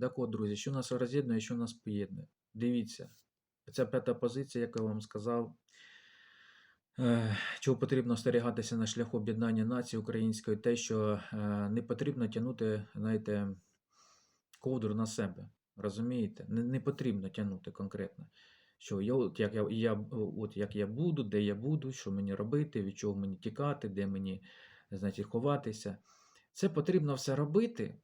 Так от, друзі, що нас роз'єднує, що нас поєднує. Дивіться, ця п'ята позиція, яку я вам сказав, е, чого потрібно остерігатися на шляху об'єднання нації української, те, що е, не потрібно тягнути, знаєте, ковдру на себе. Розумієте? Не, не потрібно тягнути конкретно. Що я, от, як я, я, от як я буду, де я буду, що мені робити, від чого мені тікати, де мені значить, ховатися. Це потрібно все робити,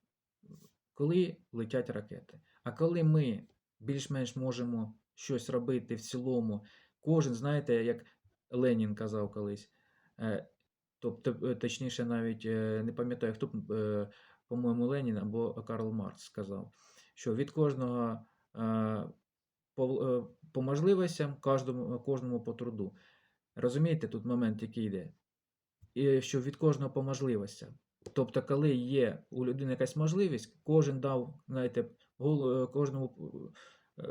коли летять ракети. А коли ми більш-менш можемо щось робити в цілому, кожен, знаєте, як Ленін казав колись, е, тобто, е, точніше, навіть е, не пам'ятаю, хто, по-моєму, Ленін або Карл Маркс сказав, що від кожного по, по можливостям, кожному, кожному по труду. Розумієте, тут момент, який йде? І що від кожного по можливостям. Тобто, коли є у людини якась можливість, кожен дав, знаєте, гол, е, кожному е,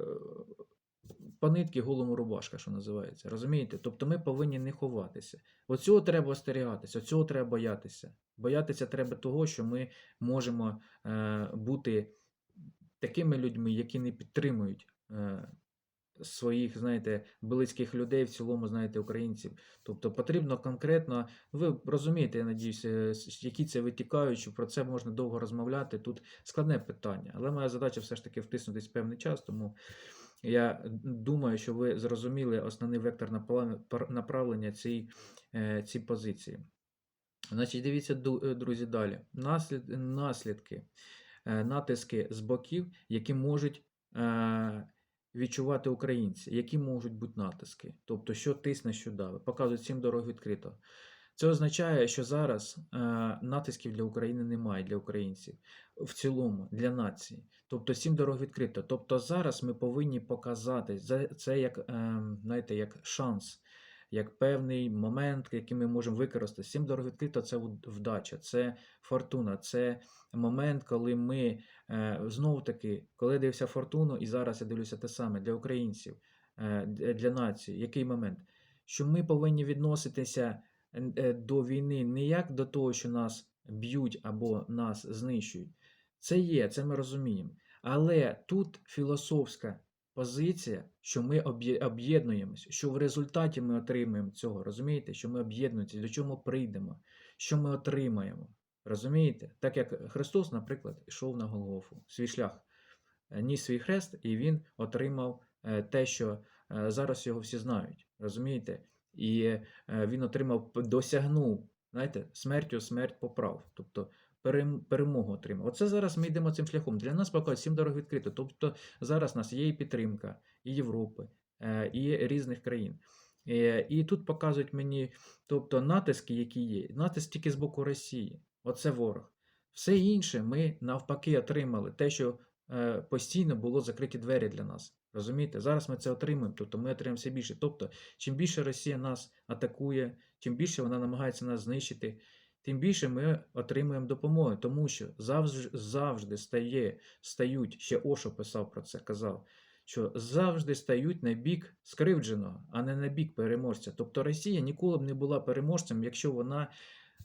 по нитки голому рубашка, що називається. Розумієте? Тобто ми повинні не ховатися. Оцього треба остерігатися, оцього треба боятися. Боятися треба того, що ми можемо е, бути такими людьми, які не підтримують. Е, Своїх, знаєте, близьких людей, в цілому, знаєте, українців. Тобто потрібно конкретно, ви розумієте, я надіюся, які це витікають, що про це можна довго розмовляти. Тут складне питання. Але моя задача все ж таки втиснутись в певний час, тому я думаю, що ви зрозуміли основний вектор направлення цієї е, ці позиції. Значить, дивіться, е, друзі, далі. Наслід, наслідки, е, натиски з боків, які можуть е, відчувати українці, які можуть бути натиски. Тобто, що тисне, що дави. Показують всім дорог відкрито. Це означає, що зараз е, натисків для України немає для українців в цілому, для нації. Тобто сім дорог відкрито. Тобто зараз ми повинні показати це як, е, знаєте, як шанс, як певний момент, який ми можемо використати. Сім дорог відкрито це вдача, це фортуна, це момент, коли ми е, знову таки, коли дивився фортуну, і зараз я дивлюся те саме для українців, е, для нації. Який момент? Що ми повинні відноситися е, до війни не як до того, що нас б'ють або нас знищують. Це є, це ми розуміємо. Але тут філософська позиція, що ми об'є- об'єднуємося, що в результаті ми отримаємо цього. Розумієте, що ми об'єднуємося, до чого ми прийдемо, що ми отримаємо. Розумієте? Так як Христос, наприклад, йшов на Голгофу, свій шлях, е, ніс свій хрест, і він отримав е, те, що е, зараз його всі знають. Розумієте? І він отримав, досягнув, знаєте, смертю смерть поправ. Тобто перемогу отримав. Оце зараз ми йдемо цим шляхом. Для нас поки сім дорог відкрито. Тобто зараз у нас є і підтримка, і Європи, е, і різних країн. Е, І тут показують мені, тобто натиски, які є, натиск тільки з боку Росії. Оце ворог. Все інше ми навпаки отримали. Те, що е, постійно було закриті двері для нас. Розумієте? Зараз ми це отримуємо, тобто ми отримаємо все більше. Тобто, чим більше Росія нас атакує, чим більше вона намагається нас знищити, тим більше ми отримуємо допомоги, тому що завжди, завжди стає, стають, ще Ошо писав про це, казав, що завжди стають на бік скривдженого, а не на бік переможця. Тобто Росія ніколи б не була переможцем, якщо вона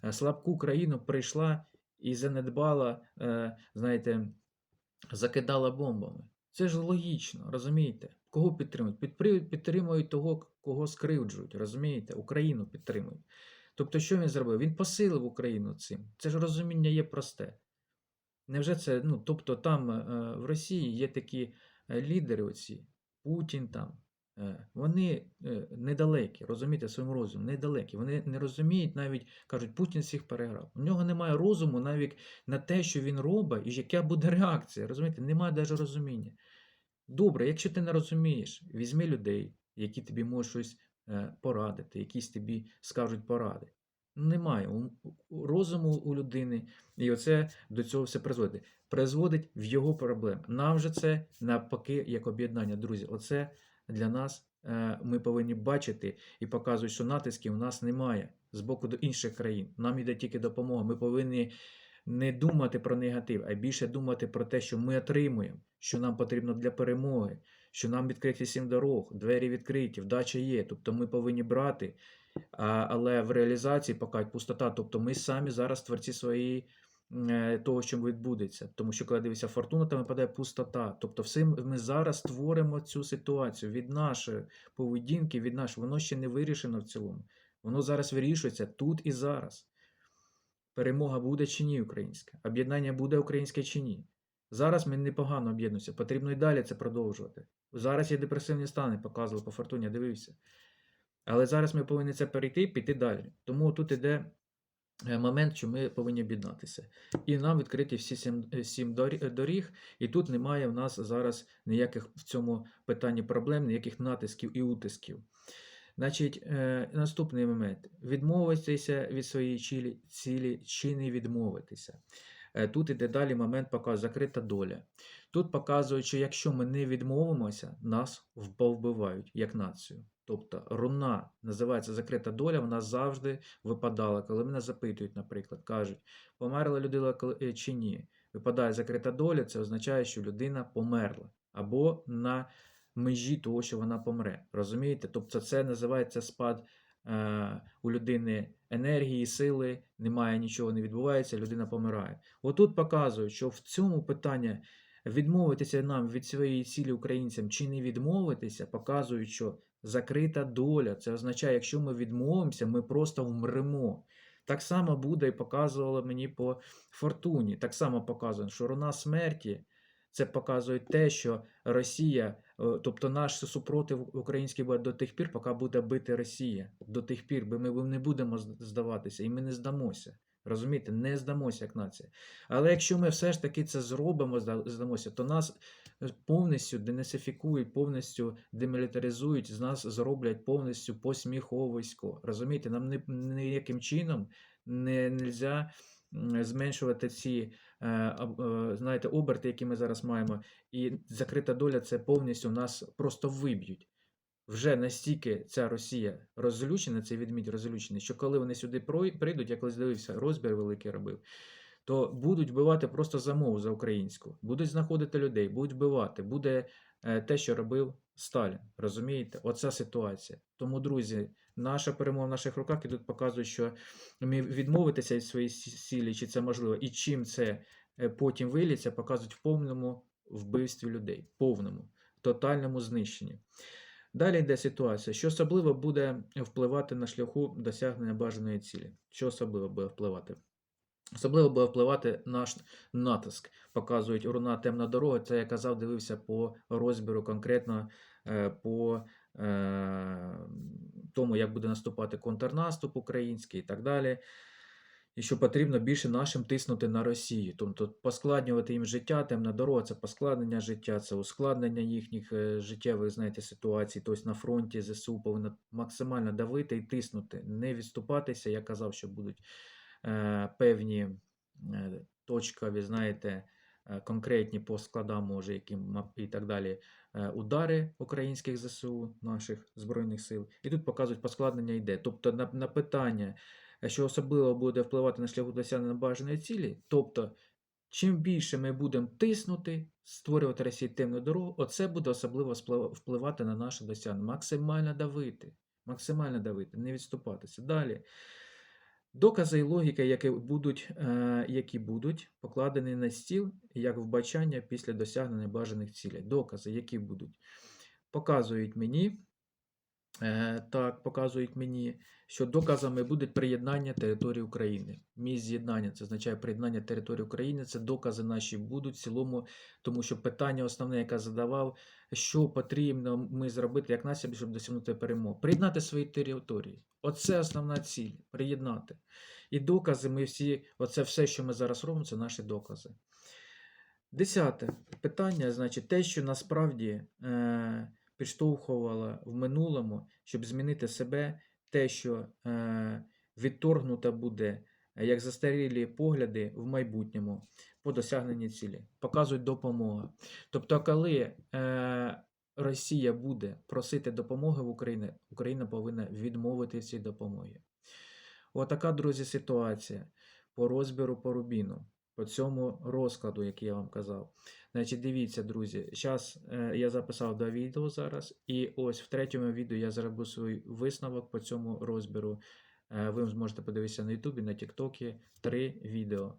е, слабку країну прийшла і занедбала, е, знаєте, закидала бомбами. Це ж логічно, розумієте? Кого підтримують? Підтримують того, кого скривджують, розумієте? Україну підтримують. Тобто, що він зробив? Він посилив Україну цим. Це ж розуміння є просте. Невже це, ну, тобто там е, в Росії є такі е, лідери, оці, Путін там, е, вони недалекі, розумієте, своїм розумом, недалекі. Вони не розуміють навіть, кажуть, Путін всіх переграв. У нього немає розуму навіть на те, що він робить, і яка буде реакція. Розумієте, немає навіть розуміння. Добре, якщо ти не розумієш, візьми людей, які тобі можуть щось порадити, якісь тобі скажуть поради. Немає розуму у людини, і оце до цього все призводить. Призводить в його проблеми. Нам же це навпаки як об'єднання, друзі. Оце для нас е, ми повинні бачити і показують, що натисків у нас немає з боку до інших країн. Нам йде тільки допомога. Ми повинні не думати про негатив, а більше думати про те, що ми отримуємо, що нам потрібно для перемоги, що нам відкриті сім дорог, двері відкриті, вдача є. Тобто ми повинні брати, але в реалізації поки пустота. Тобто ми самі зараз творці своєї е, того, що відбудеться. Тому що коли дивишся фортуна, там випадає пустота. Тобто, все ми зараз створимо цю ситуацію від нашої поведінки, від нашого, воно ще не вирішено в цілому. Воно зараз вирішується тут і зараз. Перемога буде чи ні українська? Об'єднання буде українське чи ні? Зараз ми непогано об'єднуємося, потрібно і далі це продовжувати. Зараз є депресивні стани, показували по фортуні, я дивився. Але зараз ми повинні це перейти і піти далі. Тому тут іде е, момент, що ми повинні об'єднатися. І нам відкриті всі сім, е, сім е, доріг, і тут немає в нас зараз ніяких в цьому питанні проблем, ніяких натисків і утисків. Значить, наступний момент: відмовитися від своєї цілі чи не відмовитися. Е, Тут іде далі момент показує закрита доля. Тут показують, що якщо ми не відмовимося, нас вб- повбивають як націю. Тобто руна називається закрита доля, вона завжди випадала. Коли мене запитують, наприклад, кажуть, померла людина е, чи ні. Випадає закрита доля, це означає, що людина померла або на межі того, що вона помре. Розумієте? Тобто це називається спад е, у людини енергії, сили, немає нічого, не відбувається, людина помирає. Отут показують, що в цьому питанні відмовитися нам від своєї цілі українцям чи не відмовитися, показують, що закрита доля. Це означає, якщо ми відмовимося, ми просто вмремо. Так само буде і показувало мені по фортуні. Так само показує, що руна смерті. Це показує те, що Росія, тобто наш супротив український буде до тих пір, поки буде бити Росія. До тих пір, бо ми не будемо здаватися, і ми не здамося. Розумієте, не здамося як нація. Але якщо ми все ж таки це зробимо, зда- здамося, то нас е, повністю денацифікують, повністю демілітаризують, з нас зроблять повністю посміховисько. Розумієте, нам ні- ніяким чином не можна зменшувати ці е, е, знаєте, оберти, які ми зараз маємо, і закрита доля це повністю нас просто виб'ють. Вже настільки ця Росія розлючена, цей відмідь розлючений, що коли вони сюди прийдуть, я колись дивився, розбір великий робив, то будуть вбивати просто за мову за українську, будуть знаходити людей, будуть вбивати. Буде е, те, що робив Сталін. Розумієте? Оця ситуація. Тому, друзі, наша перемога в наших руках і тут показує, що ми відмовитися від своєї сі- сілі, чи це можливо, і чим це е, потім виліться, показують в повному вбивстві людей, повному, тотальному знищенні. Далі йде ситуація, що особливо буде впливати на шляху досягнення бажаної цілі. Що особливо буде впливати? Особливо буде впливати наш натиск. Показують руна темна дорога. Це я казав, дивився по розбіру конкретно е, по тому, як буде наступати контрнаступ український і так далі. І що потрібно більше нашим тиснути на Росію. Тобто поскладнювати їм життя, темна дорога це поскладнення життя, це ускладнення їхніх е, життєвих знаєте, ситуацій. Тобто на фронті ЗСУ повинно максимально давити і тиснути, не відступатися. Я казав, що будуть е, певні е, точкові, знаєте, е, конкретні по складам, може, які і так далі, е, удари українських ЗСУ, наших Збройних сил. І тут показують поскладнення йде. Тобто на, на питання, е, що особливо буде впливати на шляху досягнення бажаної цілі, тобто. Чим більше ми будемо тиснути, створювати Росії темну дорогу, оце буде особливо впливати на наше досягнення. Максимально давити, максимально давити, не відступатися. Далі. Докази і логіка, які будуть, е, які будуть покладені на стіл як вбачання після досягнення бажаних цілей. Докази, які будуть, показують мені, так, показують мені, що доказами будуть приєднання території України. Місць з'єднання це означає приєднання території України. Це докази наші будуть в цілому, тому що питання основне, яке задавав, що потрібно ми зробити як наслідок, щоб досягнути перемоги. Приєднати свої території. Оце основна ціль приєднати. І докази ми всі, оце все, що ми зараз робимо, це наші докази. Десяте питання, значить, те, що насправді е, підштовхувало в минулому, щоб змінити себе, те, що е, відторгнуто буде е, як застарілі погляди в майбутньому по досягненні цілі, показують допомога. Тобто, коли е, Росія буде просити допомоги в Україні, Україна повинна відмовити цій допомоги. Отака, друзі, ситуація по розбіру по рубіну, цьому розкладу, який я вам казав. Значить, дивіться, друзі, зараз е, я записав два відео зараз, і ось в третьому відео я зроблю свій висновок по цьому розбіру. Е, ви зможете подивитися на Ютубі, на Тіктокі три відео.